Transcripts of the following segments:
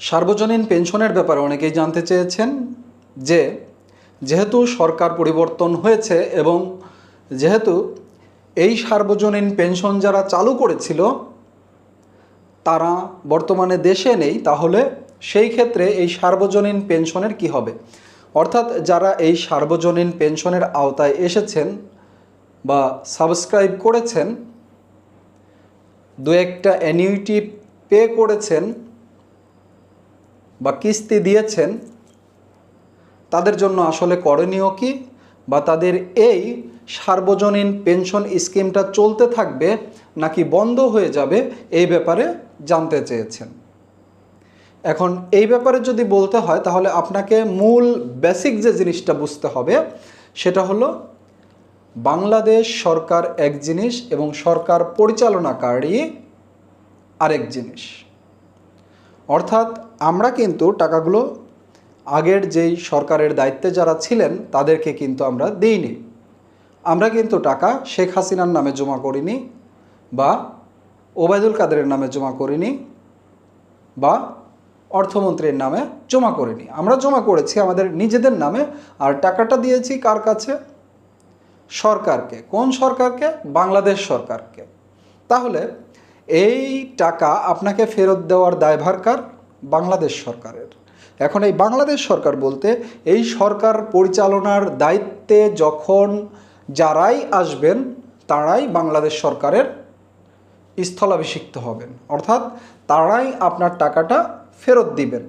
সার্বজনীন পেনশনের ব্যাপারে অনেকেই জানতে চেয়েছেন যে, যেহেতু সরকার পরিবর্তন হয়েছে এবং যেহেতু এই সার্বজনীন পেনশন যারা চালু করেছিল, তারা বর্তমানে দেশে নেই, তাহলে সেই ক্ষেত্রে এই সার্বজনীন পেনশনের কি হবে? অর্থাৎ যারা এই সার্বজনীন পেনশনের আওতায় এসেছেন বা সাবস্ক্রাইব করেছেন, দু একটা অ্যানিউইটি পে করেছেন বা কিস্তি দিয়েছেন, তাদের জন্য আসলে করণীয় কি? বা তাদের এই সার্বজনীন পেনশন স্কিমটা চলতে থাকবে নাকি বন্ধ হয়ে যাবে, এই ব্যাপারে জানতে চেয়েছেন। এখন এই ব্যাপারে যদি বলতে হয়, তাহলে আপনাকে মূল বেসিক যে জিনিসটা বুঝতে হবে, সেটা হলো বাংলাদেশ সরকার এক জিনিস এবং সরকার পরিচালনাকারী আরেক জিনিস। অর্থাৎ আমরা কিন্তু টাকাগুলো আগের যেই সরকারের দায়িত্বে যারা ছিলেন, তাদেরকে কিন্তু আমরা দিইনি। আমরা কিন্তু টাকা শেখ হাসিনার নামে জমা করিনি বা ওবায়দুল কাদেরের নামে জমা করিনি বা অর্থমন্ত্রীর নামে জমা করিনি। আমরা জমা করেছি আমাদের নিজেদের নামে আর টাকাটা দিয়েছি কার কাছে? সরকারকে। কোন সরকারকে? বাংলাদেশ সরকারকে। তাহলে এই টাকা আপনাকে ফেরত দেওয়ার দায়ভার কার? বাংলাদেশ সরকারের। এখন এই বাংলাদেশ সরকার বলতে এই সরকার পরিচালনার দায়িত্বে যখন যারাই আসবেন, তারাই বাংলাদেশ সরকারের স্থলাভিষিক্ত হবেন। অর্থাৎ তারাই আপনার টাকাটা ফেরত দিবেন।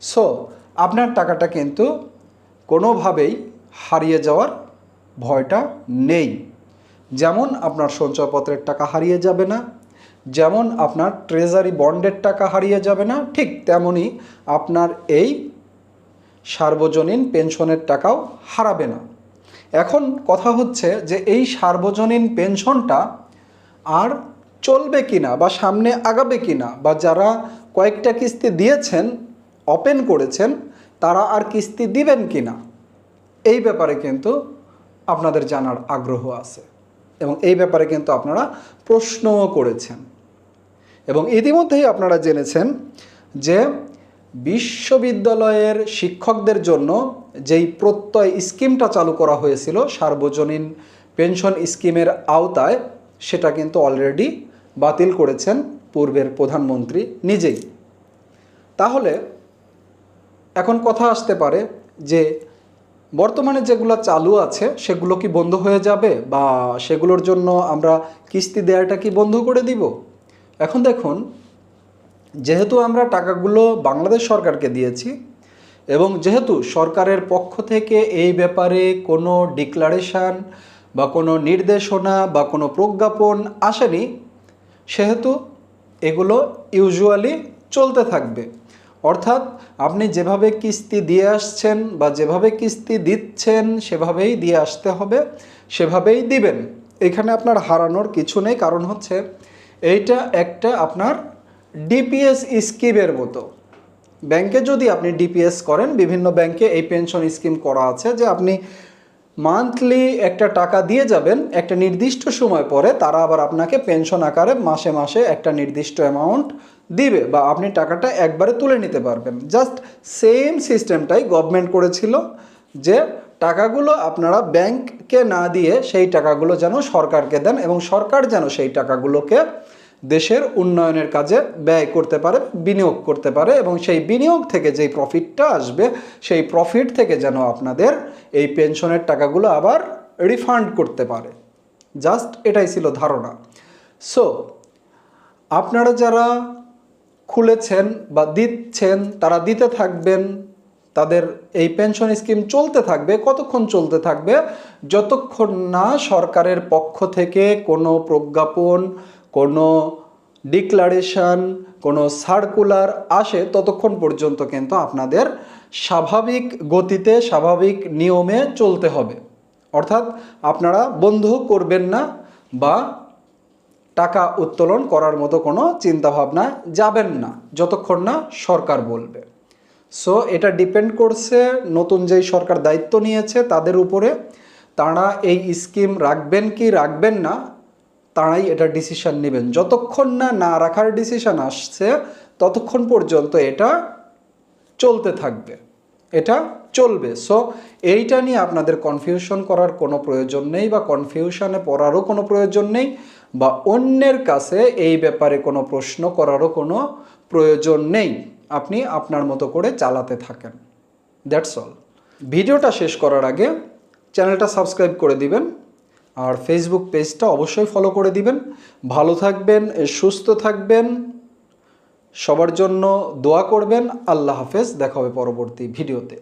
সো আপনার টাকাটা কিন্তু কোনোভাবেই হারিয়ে যাওয়ার ভয়টা নেই। যেমন আপনার সঞ্চয়পত্রের টাকা হারিয়ে যাবে না যেমন আপনার ট্রেজারি বন্ডের টাকা হারিয়ে যাবে না, ঠিক তেমনই আপনার এই সার্বজনীন পেনশনের টাকাও হারাবে না। এখন কথা হচ্ছে যে এই সার্বজনীন পেনশনটা আর চলবে কিনা বা সামনে আগাবে কিনা বা যারা কয়েকটা কিস্তি দিয়েছেন ওপেন করেছেন, তারা আর কিস্তি দিবেন কি না এই ব্যাপারে কিন্তু আপনাদের জানার আগ্রহ আছে এবং এই ব্যাপারে কিন্তু আপনারা প্রশ্নও করেছেন। এবং ইতিমধ্যেই আপনারা জেনেছেন যে বিশ্ববিদ্যালয়ের শিক্ষকদের জন্য যেই প্রত্যয় স্কিমটা চালু করা হয়েছিল, সার্বজনীন পেনশন স্কিমের আওতায়, সেটা কিন্তু অলরেডি বাতিল করেছেন পূর্বের প্রধানমন্ত্রী নিজেই। তাহলে এখন কথা আসতে পারে যে বর্তমানে যেগুলো চালু আছে, সেগুলো কি বন্ধ হয়ে যাবে বা সেগুলোর জন্য আমরা কিস্তি দেওয়াটা কি বন্ধ করে দিব? এখন দেখুন, যেহেতু আমরা টাকাগুলো বাংলাদেশ সরকারকে দিয়েছি এবং যেহেতু সরকারের পক্ষ থেকে এই ব্যাপারে কোনো ডিক্লারেশন বা কোনো নির্দেশনা বা কোনো প্রজ্ঞাপন আসেনি, সেহেতু এগুলো ইউজুয়ালি চলতে থাকবে। অর্থাৎ আপনি যেভাবে কিস্তি দিয়ে আসছেন বা যেভাবে কিস্তি দিচ্ছেন, সেভাবেই দিয়ে আসতে হবে, সেভাবেই দিবেন। এখানে আপনার হারানোর কিছু নেই, কারণ হচ্ছে এইটা একটা আপনার ডিপিএস স্কিমের মতো। ব্যাংকে যদি আপনি ডিপিএস করেন, বিভিন্ন ব্যাংকে এই পেনশন স্কিম করা আছে যে আপনি মান্থলি একটা টাকা দিয়ে যাবেন, একটা নির্দিষ্ট সময় পরে তারা আবার আপনাকে পেনশন আকারে মাসে মাসে একটা নির্দিষ্ট অ্যামাউন্ট দিবে বা আপনি টাকাটা একবারে তুলে নিতে পারবেন। জাস্ট সেম সিস্টেমটাই গভর্নমেন্ট করেছিল যে টাকাগুলো আপনারা ব্যাংককে না দিয়ে সেই টাকাগুলো যেন সরকারকে দেন এবং সরকার যেন সেই টাকাগুলোকে দেশের উন্নয়নের কাজে ব্যয় করতে পারে, বিনিয়োগ করতে পারে এবং সেই বিনিয়োগ থেকে যেই প্রফিটটা আসবে, সেই প্রফিট থেকে যেন আপনাদের এই পেনশনের টাকাগুলো আবার রিফান্ড করতে পারে। জাস্ট এটাই ছিল ধারণা। সো আপনারা যারা খুলেছেন বা দিচ্ছেন, তারা দিতে থাকবেন, তাদের এই পেনশন স্কিম চলতে থাকবে, কতক্ষণ চলতে থাকবে, যতক্ষণ না সরকারের পক্ষ থেকে কোনো প্রজ্ঞাপন কোনো ডিক্লারেশন, কোনো সার্কুলার আসে ততক্ষণ পর্যন্ত কিন্তু আপনাদের স্বাভাবিক গতিতে, স্বাভাবিক নিয়মে চলতে হবে। অর্থাৎ আপনারা বন্ধ করবেন না বা টাকা উত্তোলন করার মতো কোনো চিন্তাভাবনা যাবেন না, যতক্ষণ না সরকার বলবে। সো এটা ডিপেন্ড করছে নতুন যেই সরকার দায়িত্ব নিয়েছে তাদের উপরে। তারা এই স্কিম রাখবেন কি রাখবেন না তারাই এটা ডিসিশান নেবেন। যতক্ষণ না না রাখার ডিসিশান আসছে, ততক্ষণ পর্যন্ত এটা চলতে থাকবে। এটা চলবে। সো এইটা নিয়ে আপনাদের কনফিউশন করার কোনো প্রয়োজন নেই বা কনফিউশনে পড়ারও কোনো প্রয়োজন নেই বা অন্যের কাছে এই ব্যাপারে কোনো প্রশ্ন করারও কোনো প্রয়োজন নেই। আপনি আপনার মতো করে চালাতে থাকেন। দ্যাটস অল ভিডিওটা শেষ করার আগে চ্যানেলটা সাবস্ক্রাইব করে দিবেন। আর ফেসবুক পেজটা অবশ্যই ফলো করে দিবেন। ভালো থাকবেন, সুস্থ থাকবেন। সবার জন্য দোয়া করবেন। আল্লাহ হাফেজ। দেখা হবে পরবর্তী ভিডিওতে।